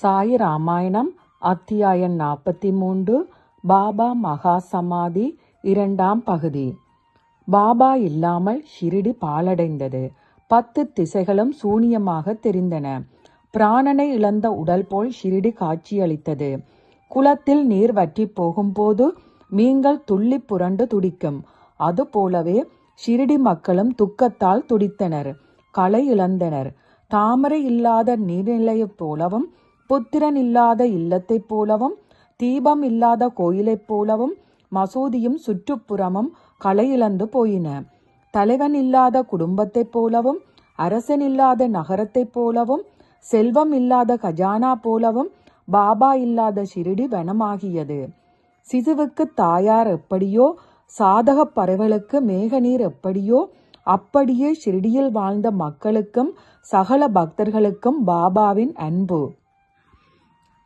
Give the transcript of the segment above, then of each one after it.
சாய் ராமாயணம் அத்தியாயம் நாற்பத்தி மூன்று பாபா மகா சமாதி இரண்டாம் பகுதி. பாபா இல்லாமல் ஷிரிடி பாலடைந்தது பத்து திசைகளும் சூனியமாக தெரிந்தன. பிராணனை இழந்த உடல் போல் ஷிரிடி காட்சியளித்தது. குளத்தில் நீர் வற்றி போகும்போது மீன்கள் துள்ளி புரண்டு துடிக்கும். அதுபோலவே ஷிரிடி மக்களும் துக்கத்தால் துடித்தனர். களை இழந்தனர். தாமரை இல்லாத நீர்நிலையைப் போலவும் புத்திரன் இல்லாத இல்லத்தைப் போலவும் தீபம் இல்லாத கோயிலைப் போலவும் மசூதியும் சுற்றுப்புறமும் களையிழந்து போயின. தலைவன் இல்லாத குடும்பத்தைப் போலவும் அரசன் இல்லாத நகரத்தைப் போலவும் செல்வம் இல்லாத கஜானா போலவும் பாபா இல்லாத ஷிரிடி வனமாகியது. சிசுவுக்கு தாயார் எப்படியோ சாதக பறவைகளுக்கு மேகநீர் எப்படியோ அப்படியே ஷிரிடியில் வாழ்ந்த மக்களுக்கும் சகல பக்தர்களுக்கும் பாபாவின் அன்பு.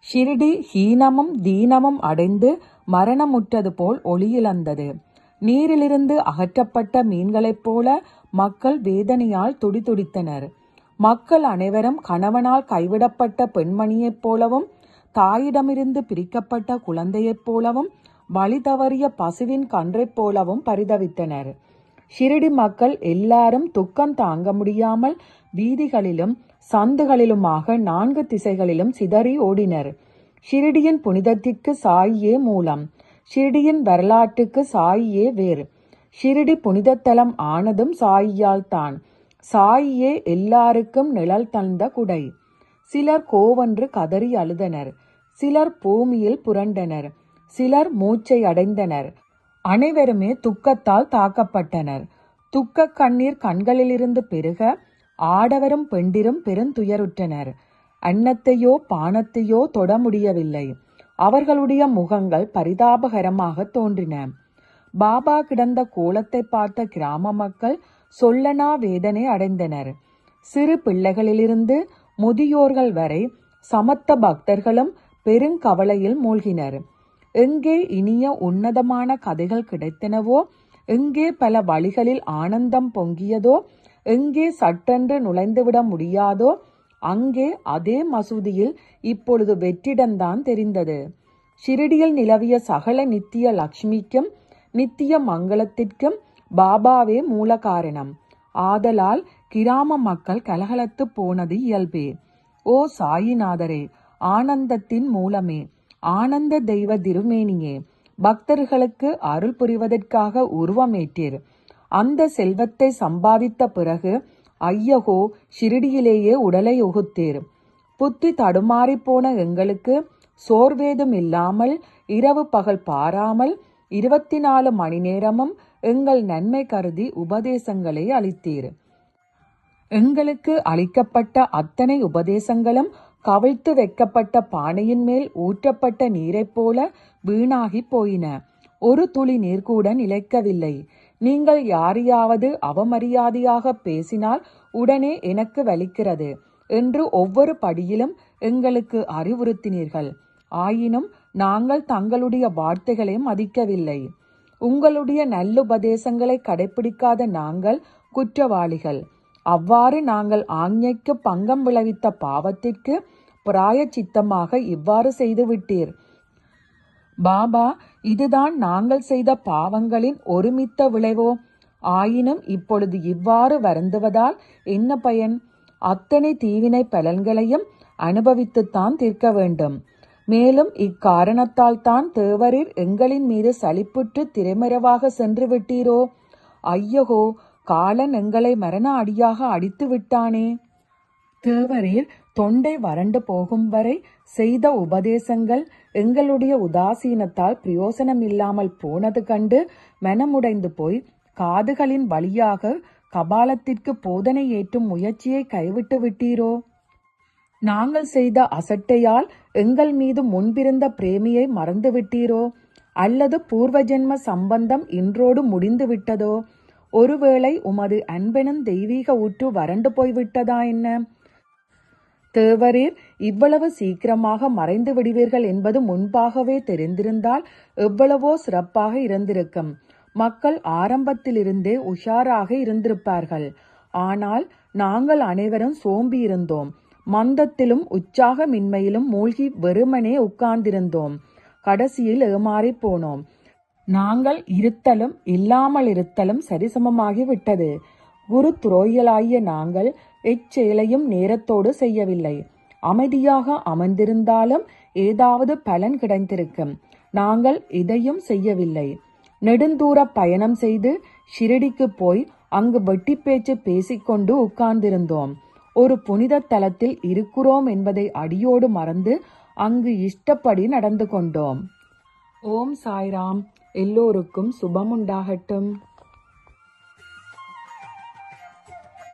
ஷிரிடி ஹீனமும் தீனமும் அடைந்து மரணமுற்றது போல் ஒளியிழந்தது. நீரிலிருந்து அகற்றப்பட்ட மீன்களைப் போல மக்கள் வேதனையால் துடிதுடித்தனர். மக்கள் அனைவரும் கணவனால் கைவிடப்பட்ட பெண்மணியைப் போலவும் தாயிடமிருந்து பிரிக்கப்பட்ட குழந்தையைப் போலவும் வழி தவறிய பசுவின் கன்றைப் போலவும் பரிதவித்தனர். ஷிரடி மக்கள் எல்லாரும் துக்கம் தாங்க முடியாமல் வீதிகளிலும் சந்துகளிலுமாக நான்கு திசைகளிலும் சிதறி ஓடினர். ஷிரடியின் புனிதத்திற்கு சாயியே மூலம். ஷிரடியின் வரலாற்றுக்கு சாயியே வேறு. ஷிரடி புனிதத்தலம் ஆனதும் சாயியால் தான். சாயியே எல்லாருக்கும் நிழல் தந்த குடை. சிலர் கோவென்று கதறி அழுதனர். சிலர் பூமியில் புரண்டனர். சிலர் மூச்சை அடைந்தனர். அனைவருமே துக்கத்தால் தாக்கப்பட்டனர். துக்க கண்ணீர் கண்களிலிருந்து பெருக ஆடவரும் பெண்டிரும் பெருந்துயருற்றனர். அன்னத்தையோ பானத்தையோ தொட முடியவில்லை அவர்களுடைய முகங்கள் பரிதாபகரமாக தோன்றின. பாபா கிடந்த கோலத்தை பார்த்த கிராம மக்கள் சொல்லனா வேதனை அடைந்தனர். சிறு பிள்ளைகளிலிருந்து முதியோர்கள் வரை சமத்த பக்தர்களும் பெருங்கவலையில் மூழ்கினர். எங்கே இனிய உன்னதமான கதைகள் கிடைத்தனவோ எங்கே பல வழிகளில் ஆனந்தம் பொங்கியதோ எங்கே சட்டென்று நுழைந்துவிட முடியாதோ அங்கே அதே மசூதியில் இப்பொழுது வெற்றிடம்தான் தெரிந்தது. ஷிரடியில் நிலவிய சகல நித்திய லக்ஷ்மிக்கும் நித்திய மங்களத்திற்கும் பாபாவே மூல காரணம் ஆதலால் கிராம மக்கள் கலகலத்து போனது இயல்பே. ஓ சாயிநாதரே ஆனந்தத்தின் மூலமே ஆனந்த தெய்வ திருமேனியே பக்தர்களுக்கு அருள் புரிவதற்காக உருவமேற்றீர். அந்த செல்வத்தை சம்பாதித்த பிறகு ஐயகோ ஷிரடியிலேயே உடலை உகுத்தீர். புத்தி தடுமாறிப்போன எங்களுக்கு சோர்வேதும் இல்லாமல் இரவு பகல் பாராமல் இருபத்தி நாலு மணி நேரமும் எங்கள் நன்மை கருதி உபதேசங்களை அளித்தீர். எங்களுக்கு அளிக்கப்பட்ட அத்தனை உபதேசங்களும் கவிழ்த்து வைக்கப்பட்ட பானையின் மேல் ஊற்றப்பட்ட நீரைப் போல வீணாகி போயின. ஒரு துளி நீர் கூட நிலைக்கவில்லை. நீங்கள் யாரையாவது அவமரியாதையாக பேசினால் உடனே எனக்கு வலிக்கிறது என்று ஒவ்வொரு படியிலும் எங்களுக்கு அறிவுறுத்தினீர்கள். ஆயினும் நாங்கள் தங்களுடைய வார்த்தைகளை மதிக்கவில்லை. உங்களுடைய நல்லுபதேசங்களை கடைபிடிக்காத நாங்கள் குற்றவாளிகள். அவ்வாறு நாங்கள் ஆஞ்ஞைக்கு பங்கம் விளைவித்த பாவத்திற்கு பிராய சித்தமாக இவ்வாறு செய்துவிட்டீர். பாபா இதுதான் நாங்கள் செய்த பாவங்களின் ஒருமித்த விளைவோ? ஆயினும் இப்பொழுது இவ்வாறு வருந்துவதால் என்ன பயன்? அத்தனை தீவினை பலன்களையும் அனுபவித்துத்தான் தீர்க்க வேண்டும். மேலும் இக்காரணத்தால் தான் தேவரில் எங்களின் மீது சலிப்புற்று திரைமறைவாக சென்று விட்டீரோ? ஐயகோ காலன் எங்களை மரண அடியாக அடித்து விட்டானே? தேவரீர் தொண்டை வறண்டு போகும் வரை செய்த உபதேசங்கள் எங்களுடைய உதாசீனத்தால் பிரயோசனம் இல்லாமல் போனது கண்டு மனமுடைந்து போய் காதுகளின் வழியாக கபாலத்திற்கு போதனை ஏற்றும் முயற்சியை கைவிட்டு விட்டீரோ? நாங்கள் செய்த அசட்டையால் எங்கள் மீது முன்பிருந்த பிரேமியை மறந்துவிட்டீரோ அல்லது பூர்வஜென்ம சம்பந்தம் இன்றோடு முடிந்து விட்டதோ? ஒருவேளை உமது அன்பெனும் தெய்வீக ஊற்று வறண்டு போய்விட்டதா என்ன? தேவரீர் இவ்வளவு சீக்கிரமாக மறைந்து விடுவீர்கள் என்பது முன்பாகவே தெரிந்திருந்தால் எவ்வளவோ சிறப்பாக இருந்திருக்கும். மக்கள் ஆரம்பத்திலிருந்தே உஷாராக இருந்திருப்பார்கள். ஆனால் நாங்கள் அனைவரும் சோம்பி இருந்தோம். மந்தத்திலும் உற்சாகமின்மையிலும் மூழ்கி வெறுமனே உட்கார்ந்திருந்தோம். கடைசியில் ஏமாறிப் போனோம். நாங்கள் இருத்தலும் இல்லாமல் இருத்தலும் சரிசமமாகி விட்டது குரு துரோகிகளாகிய நாங்கள் எச்செயலையும் நேரத்தோடு செய்யவில்லை. அமைதியாக அமர்ந்திருந்தாலும் ஏதாவது பலன் கிடைத்திருக்கும். நாங்கள் இதையும் செய்யவில்லை. நெடுந்தூர பயணம் செய்து ஷிரடிக்கு போய் அங்கு வெட்டி பேச்சு பேசிக்கொண்டு உட்கார்ந்திருந்தோம். ஒரு புனித தலத்தில் இருக்கிறோம் என்பதை அடியோடு மறந்து அங்கு இஷ்டப்படி நடந்து கொண்டோம். ஓம் சாய்ராம். எல்லோருக்கும் சுபமுண்டாகட்டும்.